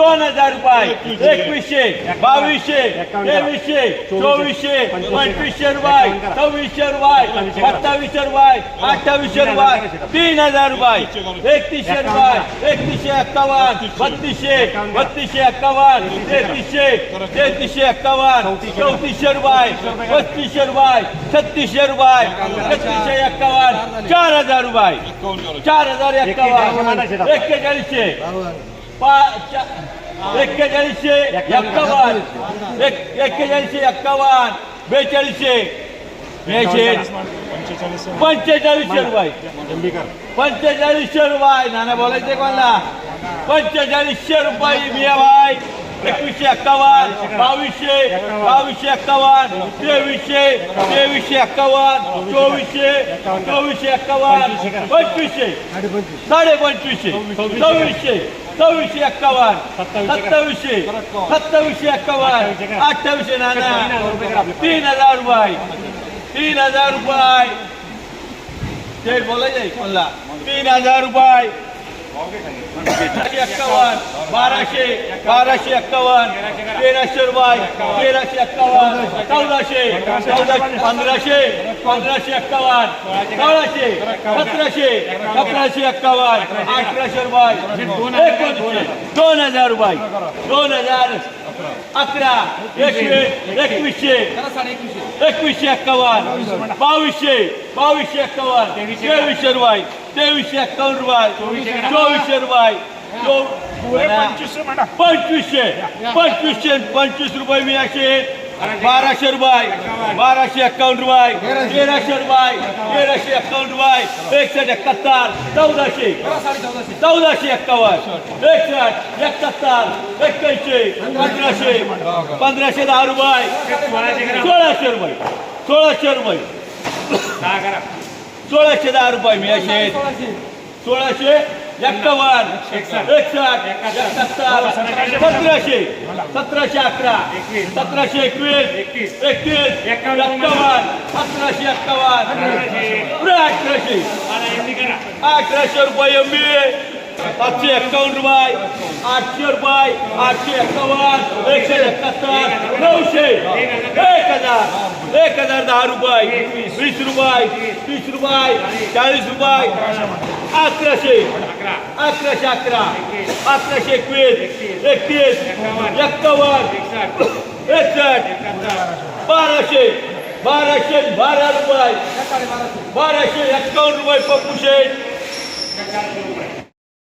दोन हजार रुपये एकवीसशे. बावीसशे तेवीसशे चोवीसशे पंचवीसशे रुपये सव्वीसशे रुपये सत्तावीसशे रुपये अठ्ठावीसशे रुपये तीन हजार रुपये एकतीसशे रुपये एकतीसशे एक्कावन्न बत्तीसशे बत्तीसशे एक्कावन्न तेहतीसशे तेहतीसशे एक्कावन्न चौतीसशे रुपये पस्तीसशे रुपये छत्तीसशे रुपये छत्तीसशे एक्कावन्न चार हजार रुपये चार हजार एक्कावन्न एक्केचाळीसशे एक्केचाळीसशे एक्कावन्न एक एक्केचाळीसशे एक्कावन्न बेचाळीसशे बेचाळीस पंचेचाळीसशे रुपये पंचेचाळीसशे रुपये नाना बोलायचे कोणाला पंचेचाळीसशे रुपये मिया भाई एकवीसशे एक्कावन्न बावीसशे बावीसशे एक्कावन्न तेवीसशे तेवीसशे एक्कावन्न चोवीसशे चोवीसशे एक्कावन्न पंचवीसशे साडे पंचवीसशे सव्वीसशे सव्वीसशे एक्कावन्न सत्तावीसशे सत्तावीसशे एक्कावन्न अठ्ठावीसशे नाना तीन हजार रुपये तीन हजार रुपये ते बोलायचे कोणला तीन हजार रुपये एक्कावन्न बाराशे बाराशे एक्कावन्न तेराशे रुपये तेराशे एक्कावन्न चौदाशे चौदाशे पंधराशे पंधराशे एक्कावन्न सोळाशे सतराशे सतराशे एक्कावन्न अठराशे रुपये दोन हजार रुपये दोन हजार अकरा एकवीस एकवीसशे एकवीसशे एक्कावन्न बावीसशे बावीसशे एक्कावन्न तेवीसशे रुपये तेवीसशे एक्कावन्न रुपये चोवीसशे रुपये पंचवीसशे पंचवीसशे पंचवीस रुपये मी असे बाराशे रुपये बाराशे एक्कावन्न रुपये तेराशे रुपये तेराशे एक्कावन्न रुपये एकसष्ट एकाहत्तर चौदाशे चौदाशे एक्कावन्न एकसष्ट एकाहत्तर एक्क्याऐंशी पंधराशे पंधराशे दहा रुपये सोळाशे रुपये सोळाशे रुपये. सोळाशे दहा रुपये मी असे. सोळाशे एक्कावन्न एकसष्ट एकाहत्तर सतराशे सतराशे अकरा सतराशे एकवीस एकतीस एक्कावन्न सतराशे एक्कावन्न पुढे अठराशे. अठराशे रुपये एम बी सातशे एक्कावन्न रुपये आठशे रुपये आठशे एक्कावन्न एकशे एकाहत्तर नऊशे एक हजार एक हजार दहा रुपये वीस रुपये तीस रुपये चाळीस रुपये अकराशे. अकराशे अकरा अकराशे एकवीस एकतीस एक्कावन्न एकसष्ट बाराशे बाराशे बारा रुपये बाराशे एक्कावन्न रुपये पप्पू शेठ.